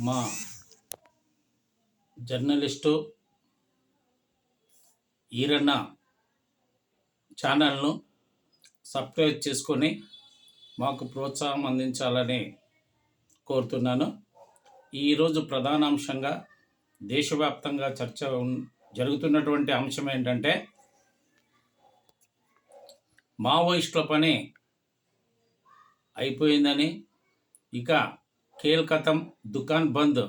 మా జర్నలిస్టు ఈరన్న ఛానల్ను సబ్స్క్రైబ్ చేసుకొని మాకు ప్రోత్సాహం అందించాలని కోరుతున్నాను. ఈరోజు ప్రధాన అంశంగా దేశవ్యాప్తంగా చర్చ జరుగుతున్నటువంటి అంశం ఏంటంటే మావోయిస్టుల పని అయిపోయిందని ఇక కేల్కతం దుకాన్ బంద్.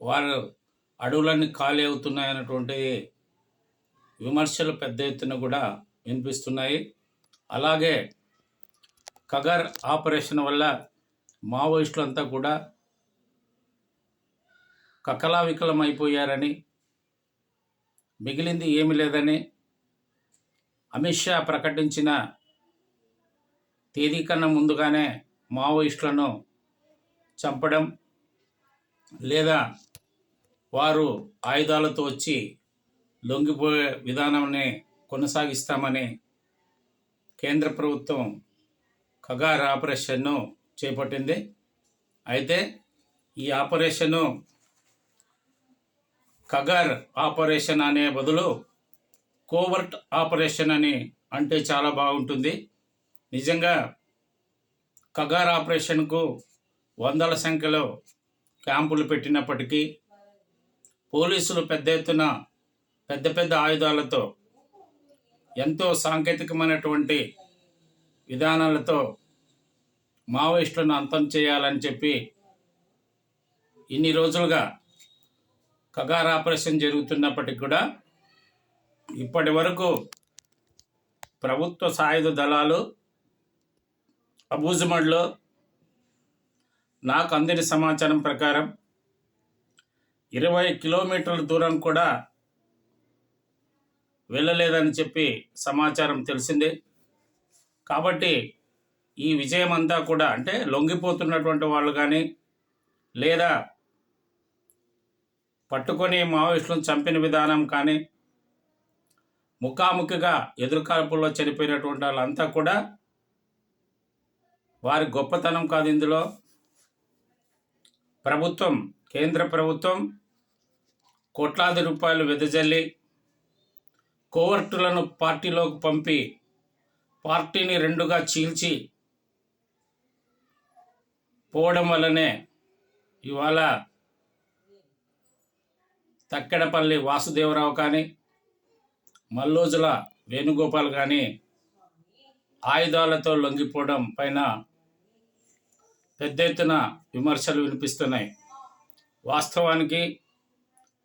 వారు అడవులన్నీ ఖాళీ అవుతున్నాయన్నటువంటి విమర్శలు పెద్ద ఎత్తున కూడా వినిపిస్తున్నాయి. అలాగే కగర్ ఆపరేషన్ వల్ల మావోయిస్టులంతా కూడా కకలావికలం అయిపోయారని మిగిలింది ఏమీ లేదని అమిత్ షా ప్రకటించిన తేదీ కన్నా ముందుగానే మావోయిస్టులను చంపడం లేదా వారు ఆయుధాలతో వచ్చి లొంగిపోయే విధానాన్ని కొనసాగిస్తామని కేంద్ర ప్రభుత్వం ఖగార్ ఆపరేషన్ను చేపట్టింది. అయితే ఈ ఆపరేషను ఖగార్ ఆపరేషన్ అనే బదులు కోవర్ట్ ఆపరేషన్ అని అంటే చాలా బాగుంటుంది. నిజంగా ఖగార్ ఆపరేషన్కు వందల సంఖ్యలో క్యాంపులు పెట్టినప్పటికీ పోలీసులు పెద్ద ఎత్తున పెద్ద పెద్ద ఆయుధాలతో ఎంతో సాంకేతికమైనటువంటి విధానాలతో మావోయిస్టులను అంతం చేయాలని చెప్పి ఇన్ని రోజులుగా కగార్ ఆపరేషన్ జరుగుతున్నప్పటికీ కూడా ఇప్పటి వరకు ప్రభుత్వ సాయుధ దళాలు అబూజ్మడ్లో నాకు అందిన సమాచారం ప్రకారం ఇరవై కిలోమీటర్ల దూరం కూడా వెళ్ళలేదని చెప్పి సమాచారం తెలిసిందే. కాబట్టి ఈ విజయం అంతా కూడా అంటే లొంగిపోతున్నటువంటి వాళ్ళు కానీ లేదా పట్టుకొని మావోయిస్టులను చంపిన విధానం కానీ ముఖాముఖిగా ఎదురుకాల్పుల్లో చనిపోయినటువంటి వాళ్ళంతా కూడా వారి గొప్పతనం కాదు ఇందులో. ప్రభుత్వం కేంద్ర ప్రభుత్వం కోట్లాది రూపాయలు వెదజల్లి కోవర్టులను పార్టీలోకి పంపి పార్టీని రెండుగా చీల్చి పోవడం వల్లనే ఇవాళ తక్కెడపల్లి వాసుదేవరావు కానీ మల్లోజుల వేణుగోపాల్ కానీ ఆయుధాలతో లొంగిపోవడం పైన పెద్ద ఎత్తున విమర్శలు వినిపిస్తున్నాయి. వాస్తవానికి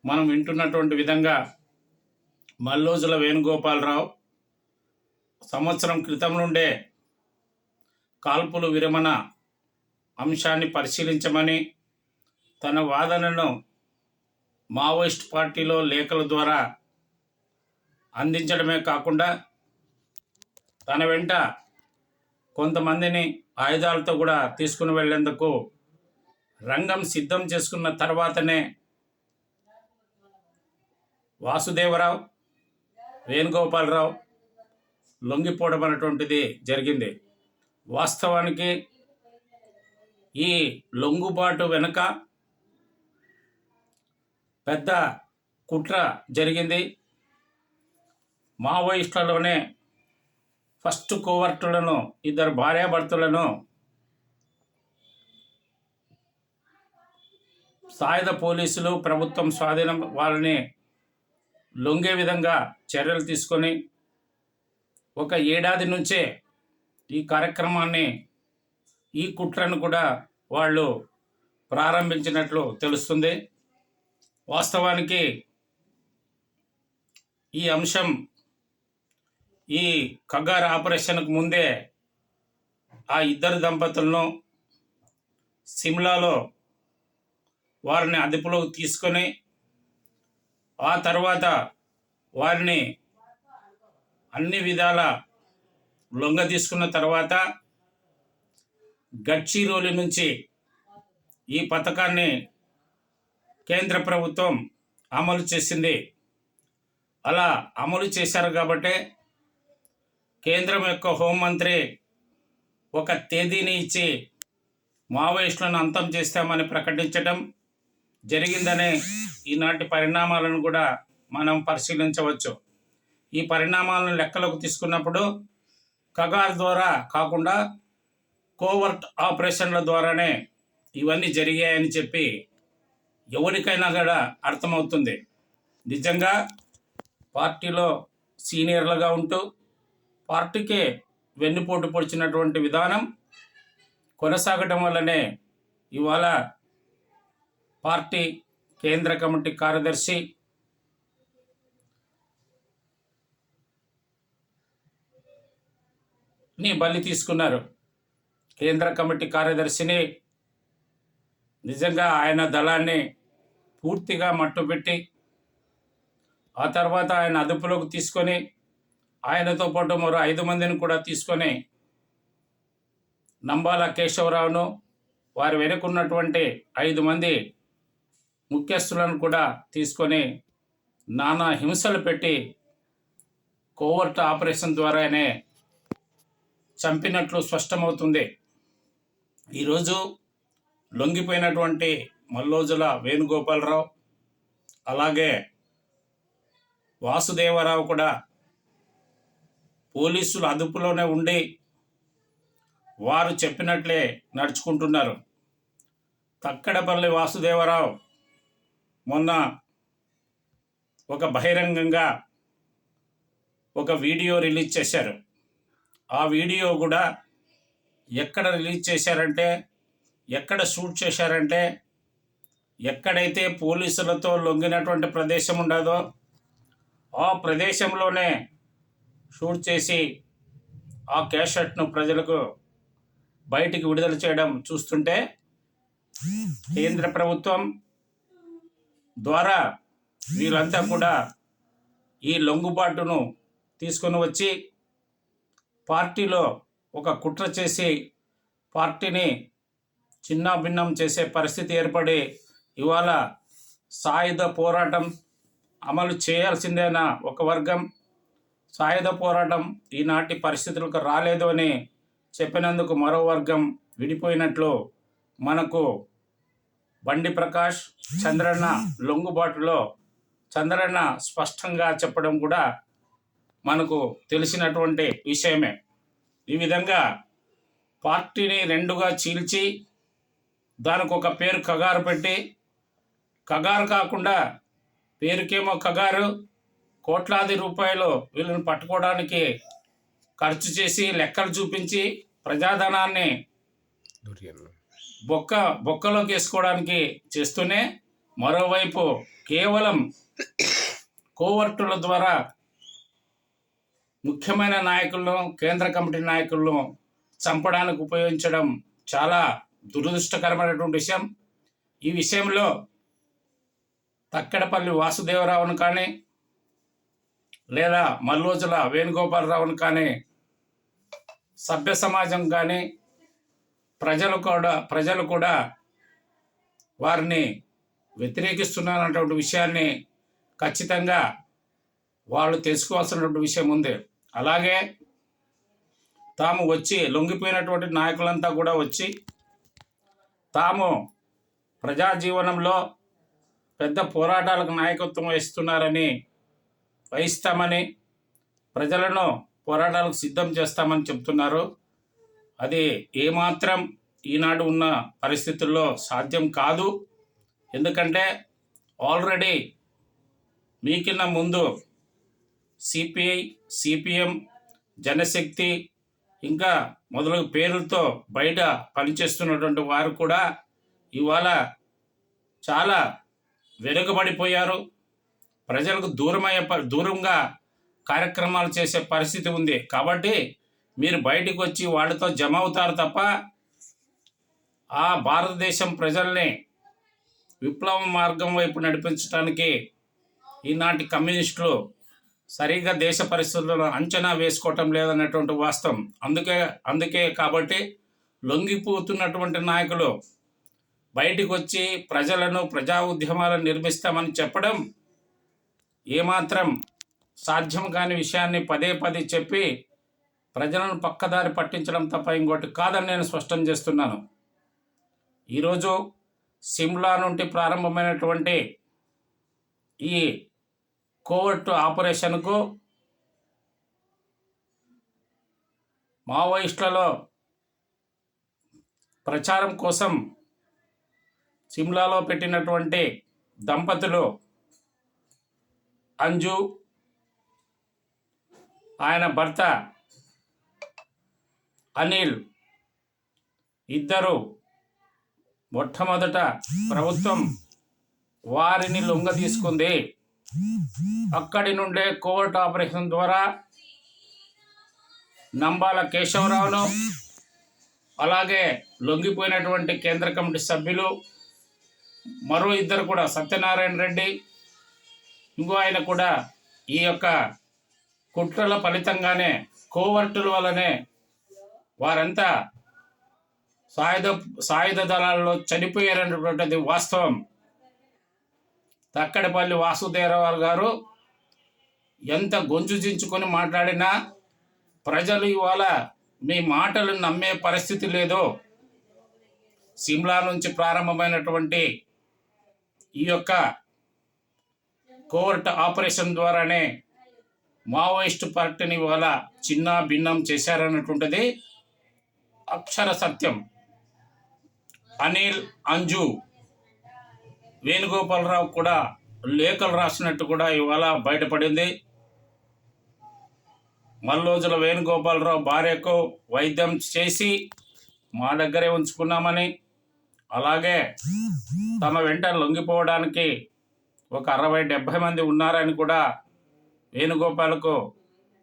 మనం వింటున్నటువంటి విధంగా మల్లోజుల వేణుగోపాలరావు సంవత్సరం క్రితం నుండే కాల్పులు విరమణ అంశాన్ని పరిశీలించమని తన వాదనను మావోయిస్ట్ పార్టీలో లేఖల ద్వారా అందించడమే కాకుండా తన వెంట కొంతమందిని ఆయుధాలతో కూడా తీసుకుని వెళ్ళేందుకు రంగం సిద్ధం చేసుకున్న తర్వాతనే వాసుదేవరావు వేణుగోపాలరావు లొంగిపోవడం అనేటువంటిది జరిగింది. వాస్తవానికి ఈ లొంగుబాటు వెనుక పెద్ద కుట్ర జరిగింది. మావోయిస్టులలోనే ఫస్ట్ కోవర్టులను ఇద్దరు భార్యాభర్తలను సాయుధ పోలీసులు ప్రభుత్వం స్వాధీనం వాళ్ళని లొంగే విధంగా చర్యలు తీసుకొని ఒక ఏడాది నుంచే ఈ కార్యక్రమాన్ని ఈ కుట్రను కూడా వాళ్ళు ప్రారంభించినట్లు తెలుస్తుంది. వాస్తవానికి ఈ అంశం ఈ కగార్ ఆపరేషన్కు ముందే ఆ ఇద్దరు దంపతులను సిమ్లాలో వారిని అదుపులోకి తీసుకొని ఆ తర్వాత వారిని అన్ని విధాల లొంగ తీసుకున్న తర్వాత గడ్చిరోలి నుంచి ఈ పథకాన్ని కేంద్ర ప్రభుత్వం అమలు చేసింది. అలా అమలు చేశారు కాబట్టి కేంద్రం యొక్క హోంమంత్రి ఒక తేదీని ఇచ్చి మావోయిస్టులను అంతం చేస్తామని ప్రకటించడం జరిగిందనే ఈనాటి పరిణామాలను కూడా మనం పరిశీలించవచ్చు. ఈ పరిణామాలను లెక్కలోకి తీసుకున్నప్పుడు కగార్ ద్వారా కాకుండా కోవర్ట్ ఆపరేషన్ల ద్వారానే ఇవన్నీ జరిగాయని చెప్పి ఎవరికైనా కూడా అర్థమవుతుంది. నిజంగా పార్టీలో సీనియర్లుగా ఉంటూ పార్టీకే వెన్నుపోటు పొడిచినటువంటి విధానం కొనసాగటం వల్లనే ఇవాళ పార్టీ కేంద్ర కమిటీ కార్యదర్శి ని బలి తీసుకున్నారు. కేంద్ర కమిటీ కార్యదర్శిని నిజంగా ఆయన దళాన్ని పూర్తిగా మట్టుపెట్టి ఆ తర్వాత ఆయన అదుపులోకి తీసుకొని ఆయనతో పాటు మరో ఐదు మందిని కూడా తీసుకొని నంబాల కేశవరావును వారి వెనుకున్నటువంటి ఐదు మంది ముఖ్యస్థులను కూడా తీసుకొని నానా హింసలు పెట్టి కోవర్ట్ ఆపరేషన్ ద్వారానే చంపినట్లు స్పష్టమవుతుంది. ఈరోజు లొంగిపోయినటువంటి మల్లోజుల వేణుగోపాలరావు అలాగే వాసుదేవరావు కూడా పోలీసులు అదుపులోనే ఉండి వారు చెప్పినట్లే నడుచుకుంటున్నారు. తక్కడపల్లి వాసుదేవరావు మొన్న ఒక బహిరంగంగా ఒక వీడియో రిలీజ్ చేశారు. ఆ వీడియో కూడా ఎక్కడ రిలీజ్ చేశారంటే ఎక్కడ షూట్ చేశారంటే ఎక్కడైతే పోలీసులతో లొంగినటువంటి ప్రదేశం ఉండదో ఆ ప్రదేశంలోనే షూట్ చేసి ఆ క్యాషెట్ను ప్రజలకు బయటికి విడుదల చేయడం చూస్తుంటే కేంద్ర ప్రభుత్వం ద్వారా వీళ్ళంతా కూడా ఈ లొంగుబాటును తీసుకొని వచ్చి పార్టీలో ఒక కుట్ర చేసి పార్టీని చిన్న భిన్నం చేసే పరిస్థితి ఏర్పడి ఇవాళ సాయుధ పోరాటం అమలు చేయాల్సిందేనా ఒక వర్గం? సాయుధ పోరాటం ఈనాటి పరిస్థితులకు రాలేదు అని చెప్పినందుకు మరో వర్గం విడిపోయినట్లు మనకు బండి ప్రకాష్ చంద్రన్న లొంగుబాటులో చంద్రన్న స్పష్టంగా చెప్పడం కూడా మనకు తెలిసినటువంటి విషయమే. ఈ విధంగా పార్టీని రెండుగా చీల్చి దానికి ఒక పేరు కగారు పెట్టి కగారు కాకుండా పేరుకేమో కగారు కోట్లాది రూపాయలు వీళ్ళని పట్టుకోవడానికి ఖర్చు చేసి లెక్కలు చూపించి ప్రజాధనాన్ని బొక్క బొక్కలోకి వేసుకోవడానికి చేస్తూనే మరోవైపు కేవలం కోవర్టుల ద్వారా ముఖ్యమైన నాయకులను కేంద్ర కమిటీ నాయకులను చంపడానికి ఉపయోగించడం చాలా దురదృష్టకరమైనటువంటి విషయం. ఈ విషయంలో తక్కెడపల్లి వాసుదేవరావును కానీ లేదా మల్లోజుల వేణుగోపాలరావును కానీ సభ్య సమాజం కానీ ప్రజలు కూడా ప్రజలు కూడా వారిని వ్యతిరేకిస్తున్నారన్నటువంటి విషయాన్ని ఖచ్చితంగా వాళ్ళు తెలుసుకోవాల్సినటువంటి విషయం ఉంది. అలాగే తాము వచ్చి లొంగిపోయినటువంటి నాయకులంతా కూడా వచ్చి తాము ప్రజాజీవనంలో పెద్ద పోరాటాలకు నాయకత్వం వహిస్తున్నారని వహిస్తామని ప్రజలను పోరాటాలకు సిద్ధం చేస్తామని చెప్తున్నారు. అది ఏమాత్రం ఈనాడు ఉన్న పరిస్థితుల్లో సాధ్యం కాదు. ఎందుకంటే ఆల్రెడీ మీకిన్న ముందు సిపిఐ సిపిఎం జనశక్తి ఇంకా మొదలగు పేర్లతో బయట పనిచేస్తున్నటువంటి వారు కూడా ఇవాళ చాలా వెనుకబడిపోయారు. ప్రజలకు దూరమయ్యే ప- దూరంగా కార్యక్రమాలు చేసే పరిస్థితి ఉంది. కాబట్టి మీరు బయటికి వచ్చి వాళ్ళతో జమ అవుతారు తప్ప ఆ భారతదేశం ప్రజల్ని విప్లవ మార్గం వైపు నడిపించడానికి ఈనాటి కమ్యూనిస్టులు సరిగ్గా దేశ పరిస్థితులను అంచనా వేసుకోవటం లేదన్నటువంటి వాస్తవం. అందుకే అందుకే కాబట్టి లొంగిపోతున్నటువంటి నాయకులు బయటకు వచ్చి ప్రజలను ప్రజా ఉద్యమాలను నిర్మిస్తామని చెప్పడం ఏమాత్రం సాధ్యం కాని విషయాన్ని పదే పదే చెప్పి ప్రజలను పక్కదారి పట్టించడం తప్ప ఇంకోటి కాదని నేను స్పష్టం చేస్తున్నాను. ఈరోజు సిమ్లా నుండి ప్రారంభమైనటువంటి ఈ కోవర్ట్ ఆపరేషన్కు మావోయిస్టులలో ప్రచారం కోసం సిమ్లాలో పెట్టినటువంటి దంపతులు అంజు ఆయన భర్త అనిల్ ఇద్దరు మొట్టమొదట ప్రభుత్వం వారిని లొంగ తీసుకుంది. అక్కడి నుండే కోవర్ట్ ఆపరేషన్ ద్వారా నంబాల కేశవరావును అలాగే లొంగిపోయినటువంటి కేంద్ర కమిటీ సభ్యులు మరో ఇద్దరు కూడా సత్యనారాయణ రెడ్డి ఇంకో ఆయన కూడా ఈ యొక్క కుట్రల ఫలితంగానే కోవర్టుల వల్లనే వారంతా సాయుధ సాయుధ దళాల్లో చనిపోయారనేటువంటిది వాస్తవం. తక్కడపల్లి వాసుదేవరావు గారు ఎంత గొంతు చించుకొని మాట్లాడినా ప్రజలు ఇవాళ మీ మాటలు నమ్మే పరిస్థితి లేదు సిమ్లా నుంచి ప్రారంభమైనటువంటి ఈ యొక్క కోవర్ట్ ఆపరేషన్ ద్వారానే మావోయిస్టు పార్టీని ఇవాళ చిన్న భిన్నం చేశారన్నటువంటిది అక్షర సత్యం. అనిల్ అంజు వేణుగోపాలరావు కూడా లేఖలు రాసినట్టు కూడా ఇవాళ బయటపడింది. మల్లోజుల వేణుగోపాలరావు భార్యకు వైద్యం చేసి మా దగ్గరే ఉంచుకున్నామని. అలాగే తమ వెంట లొంగిపోవడానికి ఒక అరవై డెబ్భై మంది ఉన్నారని కూడా వేణుగోపాలకు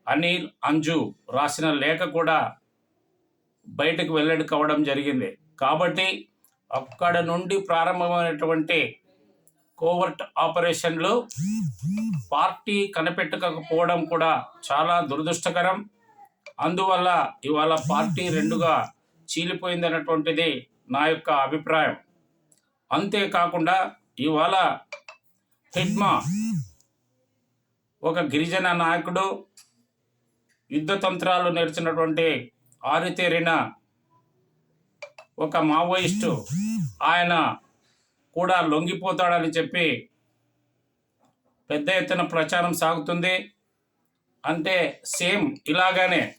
అనిల్ అంజు రాసిన లేఖ కూడా బయటకు వెల్లడి కావడం జరిగింది. కాబట్టి అక్కడ నుండి ప్రారంభమైనటువంటి కోవర్ట్ ఆపరేషన్లు పార్టీ కనిపెట్టకపోవడం కూడా చాలా దురదృష్టకరం. అందువల్ల ఇవాళ పార్టీ రెండుగా చీలిపోయిందన్నటువంటిది నా యొక్క అభిప్రాయం. అంతేకాకుండా ఇవాళ హిడ్మా ఒక గిరిజన నాయకుడు యుద్ధ తంత్రాలు నేర్చినటువంటి ఆరితేరిన ఒక మావోయిస్టు ఆయన కూడా లొంగిపోతాడని చెప్పి పెద్ద ఎత్తున ప్రచారం సాగుతుంది. అంటే సేమ్ ఇలాగానే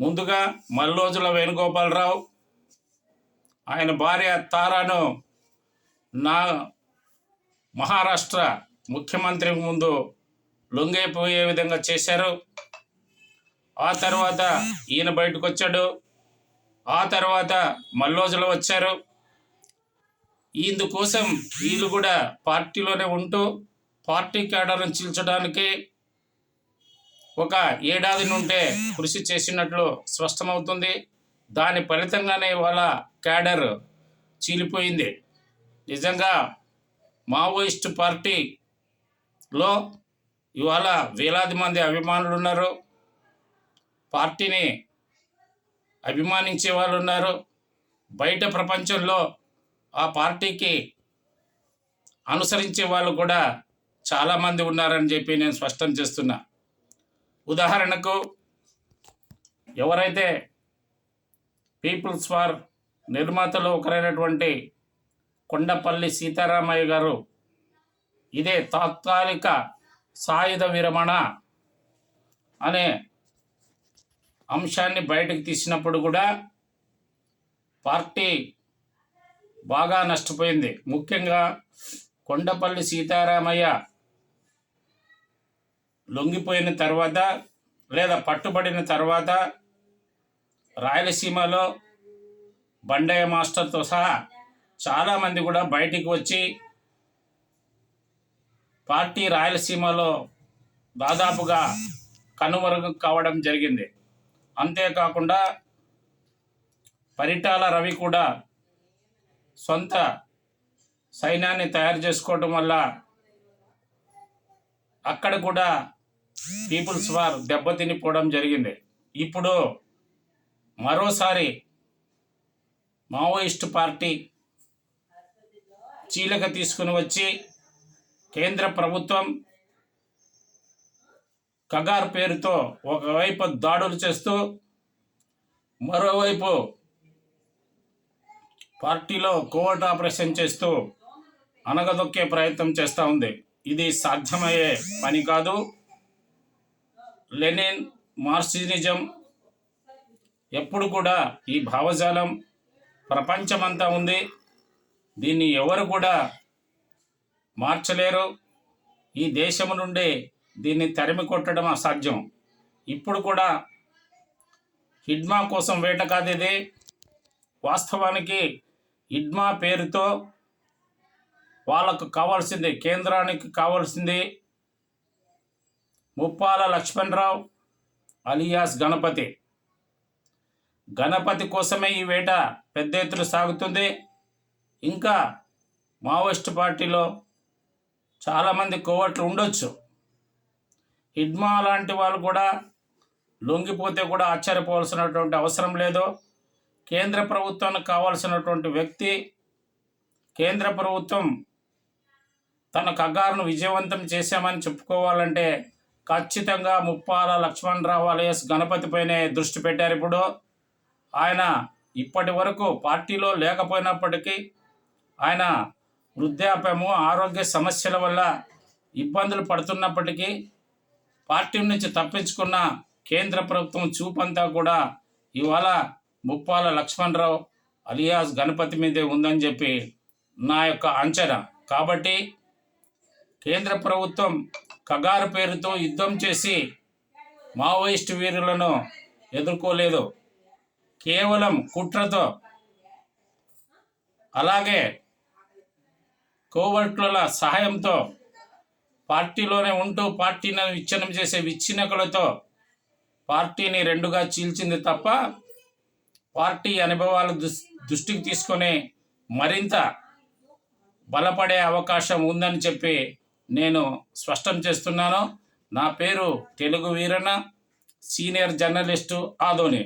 ముందుగా మల్లోజుల వేణుగోపాలరావు ఆయన భార్య తారాను నా మహారాష్ట్ర ముఖ్యమంత్రి ముందు లొంగైపోయే విధంగా చేశారు. ఆ తర్వాత ఈయన బయటకు వచ్చాడు ఆ తర్వాత మల్లోజులు వచ్చారు. ఇందుకోసం వీళ్ళు కూడా పార్టీలోనే ఉంటూ పార్టీ కేడర్ను చీల్చడానికి ఒక ఏడాది నుండే కృషి చేసినట్లు స్పష్టమవుతుంది. దాని ఫలితంగానే ఇవాళ క్యాడర్ చీలిపోయింది. నిజంగా మావోయిస్ట్ పార్టీలో ఇవాళ వేలాది మంది అభిమానులు ఉన్నారు పార్టీని అభిమానించే వాళ్ళు ఉన్నారు బయట ప్రపంచంలో ఆ పార్టీకి అనుసరించే వాళ్ళు కూడా చాలామంది ఉన్నారని చెప్పి నేను స్పష్టం చేస్తున్నా. ఉదాహరణకు ఎవరైతే పీపుల్స్ ఫార్ నిర్మాతలు ఒకరైనటువంటి కొండపల్లి సీతారామయ్య గారు ఇదే తాత్కాలిక సాయుధ విరమణ అనే అంశాన్ని బయటకు తీసినప్పుడు కూడా పార్టీ బాగా నష్టపోయింది. ముఖ్యంగా కొండపల్లి సీతారామయ్య లొంగిపోయిన తర్వాత లేదా పట్టుబడిన తర్వాత రాయలసీమలో బండయ్య మాస్టర్తో సహా చాలామంది కూడా బయటికి వచ్చి పార్టీ రాయలసీమలో దాదాపుగా కనుమరుగు కావడం జరిగింది. అంతేకాకుండా పరిటాల రవి కూడా సొంత సైన్యాన్ని తయారు చేసుకోవటం వల్ల అక్కడ కూడా పీపుల్స్ వార్ దెబ్బతినిపోవడం జరిగింది. ఇప్పుడు మరోసారి మావోయిస్ట్ పార్టీ చీలక తీసుకుని వచ్చి కేంద్ర ప్రభుత్వం కగార్ పేరుతో ఒకవైపు దాడులు చేస్తూ మరోవైపు పార్టీలో కోవర్ట్ ఆపరేషన్ చేస్తూ అనగదొక్కే ప్రయత్నం చేస్తూ ఉంది. ఇది సాధ్యమయ్యే పని కాదు. లెనిన్ మార్సినిజం ఎప్పుడు కూడా ఈ భావజాలం ప్రపంచమంతా ఉంది. దీన్ని ఎవరు కూడా మార్చలేరు. ఈ దేశం నుండి దీన్ని తరిమి కొట్టడం అసాధ్యం. ఇప్పుడు కూడా హిడ్మా కోసం వేట కాదు ఇది వాస్తవానికి హిడ్మా పేరుతో వాళ్ళకు కావాల్సింది కేంద్రానికి కావాల్సింది ముప్పాల లక్ష్మణరావు అలియాస్ గణపతి. గణపతి కోసమే ఈ వేట పెద్ద ఎత్తున సాగుతుంది. ఇంకా మావోయిస్ట్ పార్టీలో చాలామంది కోవట్లు ఉండొచ్చు. హిడ్మా లాంటి వాళ్ళు కూడా లొంగిపోతే కూడా ఆశ్చర్యపోవాల్సినటువంటి అవసరం లేదు. కేంద్ర ప్రభుత్వానికి కావాల్సినటువంటి వ్యక్తి కేంద్ర ప్రభుత్వం తన కగ్గారును విజయవంతం చేశామని చెప్పుకోవాలంటే ఖచ్చితంగా ముప్పాల లక్ష్మణరావు అలయస్ గణపతిపైనే దృష్టి పెట్టారు ఇప్పుడు. ఆయన ఇప్పటి వరకు పార్టీలో లేకపోయినప్పటికీ ఆయన వృద్ధాప్యము ఆరోగ్య సమస్యల వల్ల ఇబ్బందులు పడుతున్నప్పటికీ పార్టీ నుంచి తప్పించుకున్న కేంద్ర ప్రభుత్వం చూపంతా కూడా ఇవాళ ముప్పాల లక్ష్మణరావు అలియాస్ గణపతి మీదే ఉందని చెప్పి నా యొక్క అంచనా. కాబట్టి కేంద్ర ప్రభుత్వం కగారు పేరుతో యుద్ధం చేసి మావోయిస్టు వీరులను ఎదుర్కోలేదు. కేవలం కుట్రతో అలాగే కోవర్ట్ల సహాయంతో పార్టీలోనే ఉంటూ పార్టీని విచ్ఛిన్నం చేసే విచ్ఛిన్నకులతో పార్టీని రెండుగా చీల్చింది తప్ప పార్టీ అనుభవాలు దృస్ దృష్టికి తీసుకొని మరింత బలపడే అవకాశం ఉందని చెప్పి నేను స్పష్టం చేస్తున్నాను. నా పేరు తెలుగు వీరన్న సీనియర్ జర్నలిస్టు ఆదోని.